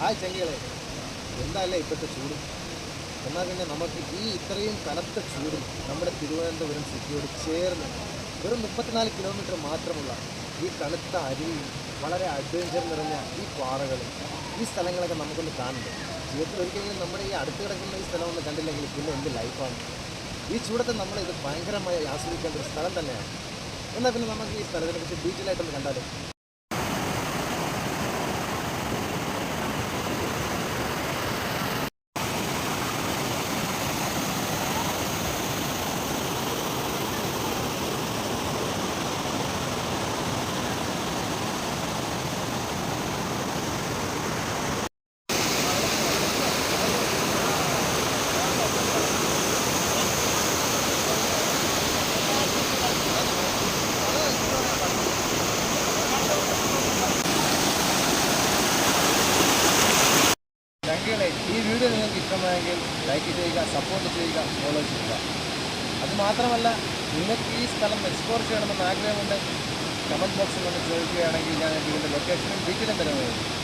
Hi ചങ്കികളെ എന്താല്ലേ ഇപ്പോഴത്തെ ചൂട്? എന്നാൽ പിന്നെ നമുക്ക് ഈ ഇത്രയും കനത്ത ചൂടും നമ്മുടെ തിരുവനന്തപുരം സിറ്റിയോട് ചേർന്ന് വെറും മുപ്പത്തിനാല് കിലോമീറ്റർ മാത്രമുള്ള ഈ കനത്ത അരുവിയും വളരെ അഡ്വഞ്ചർ നിറഞ്ഞ ഈ പാറകളും ഈ സ്ഥലങ്ങളൊക്കെ നമുക്കൊന്ന് കാണണ്ടേ? ജീവിതത്തിൽ ഒരിക്കലും നമ്മുടെ ഈ അടുത്ത് കിടക്കുന്ന ഈ സ്ഥലമൊന്നും കണ്ടില്ലെങ്കിൽ പിന്നെ എന്ത് ലൈഫാണ് ഈ ചൂടത്തെ നമ്മൾ ഇത് ഭയങ്കരമായി ആസ്വദിക്കേണ്ട ഒരു സ്ഥലം തന്നെയാണ്. എന്നാൽ പിന്നെ നമുക്ക് ഈ സ്ഥലത്തിനെ കുറിച്ച് ഡീറ്റെയിൽ ആയിട്ടൊന്ന് കണ്ടാലോ? ചങ്കികളെ ഈ വീഡിയോ നിങ്ങൾക്ക് ഇഷ്ടമായെങ്കിൽ ലൈക്ക് ചെയ്യുക സപ്പോർട്ട് ചെയ്യുക ഫോളോ ചെയ്യുക. അതുമാത്രമല്ല നിങ്ങൾക്ക് ഈ സ്ഥലം എക്സ്പ്ലോർ ചെയ്യണമെന്ന് ആഗ്രഹമുണ്ട് കമന്റ് ബോക്സിൽ ഒന്ന് ചോദിക്കുകയാണെങ്കിൽ ഞാൻ ഇതിന്റെ ലൊക്കേഷനും ഡീറ്റെയിലും തരുന്നതായിരിക്കും.